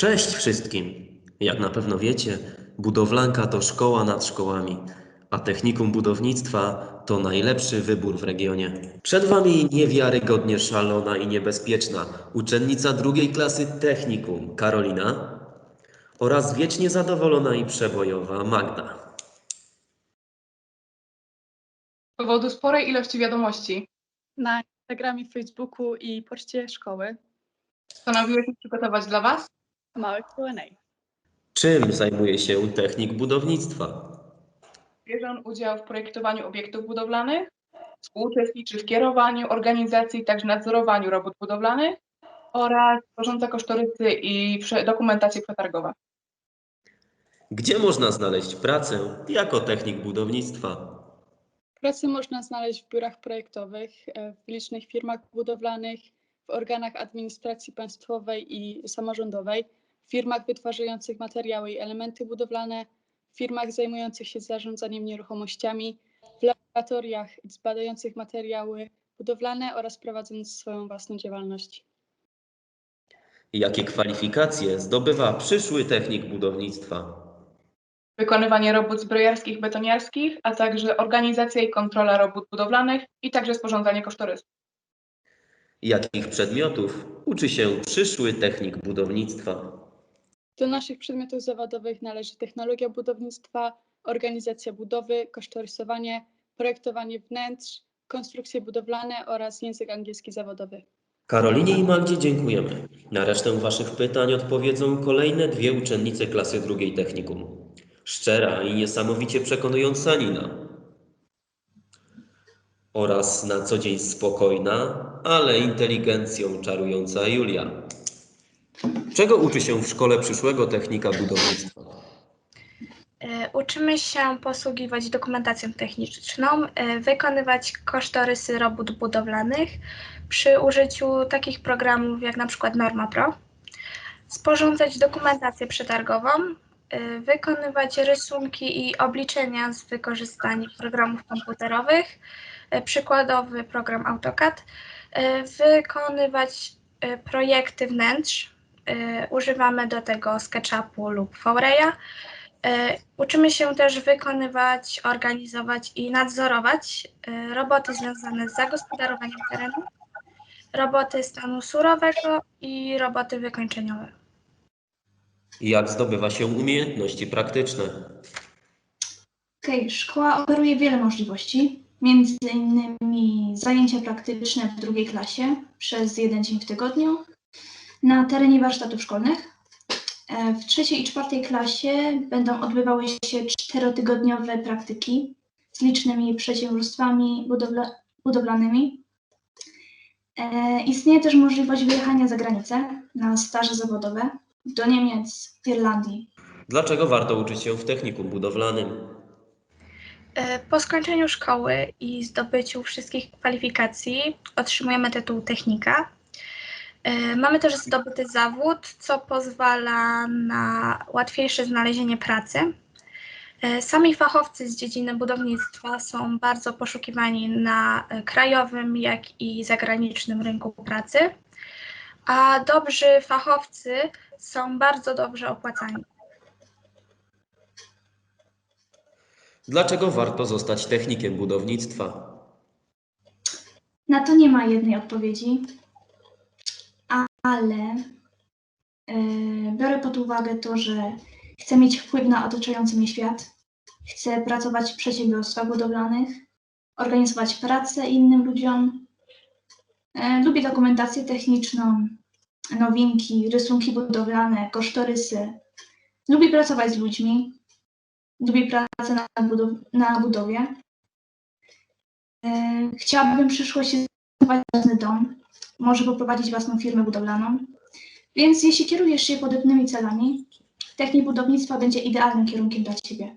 Cześć wszystkim! Jak na pewno wiecie, budowlanka to szkoła nad szkołami, a technikum budownictwa to najlepszy wybór w regionie. Przed Wami niewiarygodnie szalona i niebezpieczna uczennica drugiej klasy technikum Karolina oraz wiecznie zadowolona i przebojowa Magda. Z powodu sporej ilości wiadomości na Instagramie, Facebooku i poczcie szkoły. postanowiłeś je przygotować dla Was. Małe Q&A. Czym zajmuje się technik budownictwa? Bierze on udział w projektowaniu obiektów budowlanych, współuczestniczy w kierowaniu, organizacji, także nadzorowaniu robót budowlanych oraz sporządza kosztorysy i dokumentację przetargową. Gdzie można znaleźć pracę jako technik budownictwa? Pracę można znaleźć w biurach projektowych, e, w licznych firmach budowlanych, w organach administracji państwowej i samorządowej, firmach wytwarzających materiały i elementy budowlane, w firmach zajmujących się zarządzaniem nieruchomościami, w laboratoriach badających materiały budowlane oraz prowadząc swoją własną działalność. Jakie kwalifikacje zdobywa przyszły technik budownictwa? Wykonywanie robót zbrojarskich, betoniarskich, a także organizacja i kontrola robót budowlanych i także sporządzanie kosztorysów. Jakich przedmiotów uczy się przyszły technik budownictwa? Do naszych przedmiotów zawodowych należy technologia budownictwa, organizacja budowy, kosztorysowanie, projektowanie wnętrz, konstrukcje budowlane oraz język angielski zawodowy. Karolinie i Magdzie dziękujemy. Na resztę Waszych pytań odpowiedzą kolejne dwie uczennice klasy drugiej technikum. Szczera i niesamowicie przekonująca Nina. Oraz na co dzień spokojna, ale inteligencją czarująca Julia. Czego uczy się w szkole przyszłego technika budownictwa? E, Uczymy się posługiwać dokumentacją techniczną, e, wykonywać kosztorysy robót budowlanych przy użyciu takich programów jak na przykład Norma Pro, sporządzać dokumentację przetargową, e, wykonywać rysunki i obliczenia z wykorzystaniem programów komputerowych, przykładowy program AutoCAD, wykonywać projekty wnętrz, używamy do tego SketchUpu lub Fouraya, E, Uczymy się też wykonywać, organizować i nadzorować e, roboty związane z zagospodarowaniem terenu, roboty stanu surowego i roboty wykończeniowe. Jak zdobywa się umiejętności praktyczne? Okej, szkoła oferuje wiele możliwości, między innymi zajęcia praktyczne w drugiej klasie przez jeden dzień w tygodniu na terenie warsztatów szkolnych. E, W trzeciej i czwartej klasie będą odbywały się czterotygodniowe praktyki z licznymi przedsiębiorstwami budowla, budowlanymi. E, Istnieje też możliwość wyjechania za granicę na staże zawodowe do Niemiec, Irlandii, Dlaczego warto uczyć się w technikum budowlanym? E, Po skończeniu szkoły i zdobyciu wszystkich kwalifikacji otrzymujemy tytuł technika. E, Mamy też zdobyty zawód, co pozwala na łatwiejsze znalezienie pracy. E, Sami fachowcy z dziedziny budownictwa są bardzo poszukiwani na krajowym, jak i zagranicznym rynku pracy, a dobrzy fachowcy są bardzo dobrze opłacani. Dlaczego warto zostać technikiem budownictwa? Na to nie ma jednej odpowiedzi, ale e, biorę pod uwagę to, że chcę mieć wpływ na otaczający mnie świat, chcę pracować w przedsiębiorstwach budowlanych, organizować pracę innym ludziom. E, lubię dokumentację techniczną, nowinki, rysunki budowlane, kosztorysy. Lubię pracować z ludźmi, lubię pracę na, budow- na budowie. E, Chciałabym w przyszłości zbudować własny dom, może poprowadzić własną firmę budowlaną. Więc jeśli kierujesz się podobnymi celami, technik budownictwa będzie idealnym kierunkiem dla Ciebie.